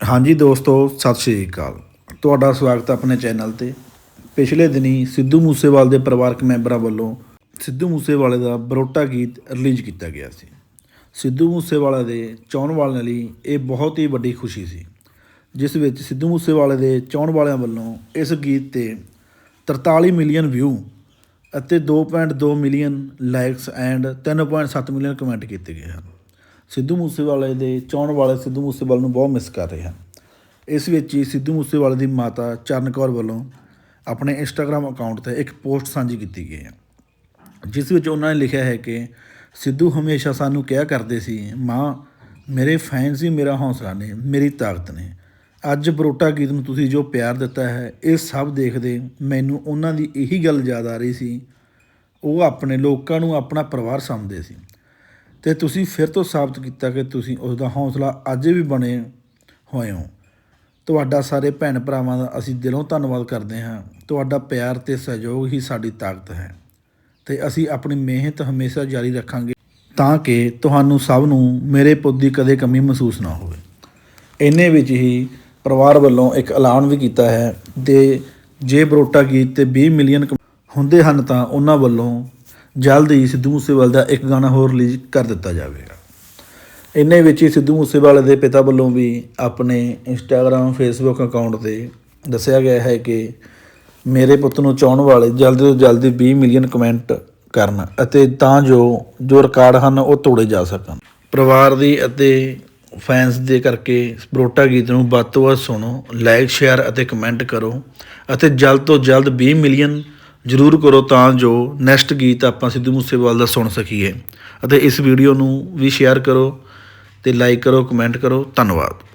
ਹਾਂਜੀ ਦੋਸਤੋ, ਸਤਿ ਸ਼੍ਰੀ ਅਕਾਲ। ਤੁਹਾਡਾ ਸਵਾਗਤ ਹੈ ਆਪਣੇ ਚੈਨਲ ਤੇ। ਪਿਛਲੇ ਦਿਨੀ ਸਿੱਧੂ ਮੂਸੇਵਾਲ ਦੇ ਪਰਿਵਾਰਕ ਮੈਂਬਰਾਂ ਵੱਲੋਂ ਸਿੱਧੂ ਮੂਸੇਵਾਲੇ ਦਾ ਬਰੋਟਾ ਗੀਤ ਰਿਲੀਜ਼ ਕੀਤਾ ਗਿਆ ਸੀ। ਸਿੱਧੂ ਮੂਸੇਵਾਲੇ ਦੇ ਚਾਹਣ ਵਾਲਿਆਂ ਲਈ ਇਹ ਬਹੁਤ ਹੀ ਵੱਡੀ ਖੁਸ਼ੀ ਸੀ, ਜਿਸ ਵਿੱਚ ਸਿੱਧੂ ਮੂਸੇਵਾਲੇ ਦੇ ਚਾਹਣ ਵਾਲਿਆਂ ਵੱਲੋਂ ਇਸ ਗੀਤ ਤੇ 43 ਮਿਲੀਅਨ ਵਿਊ ਅਤੇ 2.2 million likes and 3.7 million comment ਕੀਤੇ ਗਏ ਹਨ। ਸਿੱਧੂ ਮੂਸੇਵਾਲੇ ਦੇ ਚਾਹਣ ਵਾਲੇ ਸਿੱਧੂ ਮੂਸੇਵਾਲੇ ਨੂੰ ਬਹੁਤ ਮਿਸ ਕਰ ਰਹੇ ਹਨ। ਇਸ ਵਿੱਚ ਹੀ ਸਿੱਧੂ ਮੂਸੇਵਾਲੇ ਦੀ ਮਾਤਾ ਚਰਨ ਕੌਰ ਵੱਲੋਂ ਆਪਣੇ ਇੰਸਟਾਗ੍ਰam ਅਕਾਊਂਟ ਤੇ ਇੱਕ ਪੋਸਟ ਸਾਂਝੀ ਕੀਤੀ ਗਈ ਹੈ। ਜਿਸ ਵਿੱਚ ਉਹਨਾਂ ਨੇ ਲਿਖਿਆ ਹੈ ਕਿ ਸਿੱਧੂ ਹਮੇਸ਼ਾ ਸਾਨੂੰ ਕਿਹਾ ਕਰਦੇ ਸੀ, ਮਾਂ, ਮੇਰੇ ਫੈਨਸ ਹੀ ਮੇਰਾ ਹੌਸਲਾ ਨੇ, ਮੇਰੀ ਤਾਕਤ ਨੇ। ਅੱਜ ਬਰੋਟਾ ਗੀਤ ਨੂੰ ਤੁਸੀਂ ਜੋ ਪਿਆਰ ਦਿੱਤਾ ਹੈ, ਇਹ ਸਭ ਦੇਖਦੇ ਮੈਨੂੰ ਉਹਨਾਂ ਦੀ ਇਹੀ ਗੱਲ ਯਾਦ ਆ ਰਹੀ ਸੀ। ਉਹ ਆਪਣੇ ਲੋਕਾਂ ਨੂੰ ਆਪਣਾ ਪਰਿਵਾਰ ਸਮਝਦੇ ਸੀ। ਤੇ ਤੁਸੀਂ ਫਿਰ ਤੋਂ ਸਾਬਤ ਕੀਤਾ ਕਿ ਤੁਸੀਂ ਉਸ ਦਾ ਹੌਸਲਾ ਅੱਜ ਵੀ ਬਣੇ ਹੋਏ ਹੋ। ਤੁਹਾਡਾ ਸਾਰੇ ਭੈਣ ਭਰਾਵਾਂ ਦਾ ਅਸੀਂ ਦਿਲੋਂ ਧੰਨਵਾਦ ਕਰਦੇ ਹਾਂ। ਤੁਹਾਡਾ ਪਿਆਰ ਤੇ ਸਹਿਯੋਗ ਹੀ ਸਾਡੀ ਤਾਕਤ ਹੈ ਤੇ ਅਸੀਂ ਆਪਣੀ ਮਿਹਨਤ ਹਮੇਸ਼ਾ ਜਾਰੀ ਰੱਖਾਂਗੇ ਤਾਂ ਕਿ ਤੁਹਾਨੂੰ ਸਭ ਨੂੰ ਮੇਰੇ ਪੁੱਤ ਦੀ ਕਦੇ ਕਮੀ ਮਹਿਸੂਸ ਨਾ ਹੋਵੇ। ਇੰਨੇ ਵਿੱਚ ਹੀ ਪਰਿਵਾਰ ਵੱਲੋਂ ਇੱਕ ਐਲਾਨ ਵੀ ਕੀਤਾ ਹੈ ਤੇ ਜੇ ਬਰੋਟਾ ਗੀਤ ਤੇ 20 ਮਿਲੀਅਨ ਹੁੰਦੇ ਹਨ ਤਾਂ ਉਹਨਾਂ ਵੱਲੋਂ ਜਲਦ ਹੀ ਸਿੱਧੂ ਮੂਸੇਵਾਲੇ ਦਾ ਇੱਕ ਗਾਣਾ ਹੋਰ ਰਿਲੀਜ਼ ਕਰ ਦਿੱਤਾ ਜਾਵੇਗਾ। ਇੰਨੇ ਵਿੱਚ ਹੀ ਸਿੱਧੂ ਮੂਸੇਵਾਲੇ ਦੇ ਪਿਤਾ ਵੱਲੋਂ ਵੀ ਆਪਣੇ ਇੰਸਟਾਗ੍ਰam ਫੇਸਬੁੱਕ ਅਕਾਊਂਟ ਤੇ ਦੱਸਿਆ ਗਿਆ ਹੈ ਕਿ ਮੇਰੇ ਪੁੱਤ ਨੂੰ ਚਾਹਣ ਵਾਲੇ ਜਲਦੀ ਤੋਂ ਜਲਦੀ 20 ਮਿਲੀਅਨ ਕਮੈਂਟ ਕਰਨ ਅਤੇ ਤਾਂ ਜੋ ਜੋ ਰਿਕਾਰਡ ਹਨ ਉਹ ਤੋੜੇ ਜਾ ਸਕਣ। ਪਰਿਵਾਰ ਦੀ ਅਤੇ ਫੈਨਸ ਦੇ ਕਰਕੇ ਸਪਰੋਟਾ ਗੀਤ ਨੂੰ ਵੱਧ ਤੋਂ ਵੱਧ ਸੁਣੋ, ਲਾਈਕ, ਸ਼ੇਅਰ ਅਤੇ ਕਮੈਂਟ ਕਰੋ ਅਤੇ ਜਲਦ ਤੋਂ ਜਲਦ 20 ਮਿਲੀਅਨ ਜ਼ਰੂਰ ਕਰੋ ਤਾਂ ਜੋ ਨੈਕਸਟ ਗੀਤ ਆਪਾਂ ਸਿੱਧੂ ਮੂਸੇਵਾਲ ਦਾ ਸੁਣ ਸਕੀਏ। ਅਤੇ ਇਸ ਵੀਡੀਓ ਨੂੰ ਵੀ ਸ਼ੇਅਰ ਕਰੋ ਤੇ ਲਾਈਕ ਕਰੋ ਕਮੈਂਟ ਕਰੋ। ਧੰਨਵਾਦ।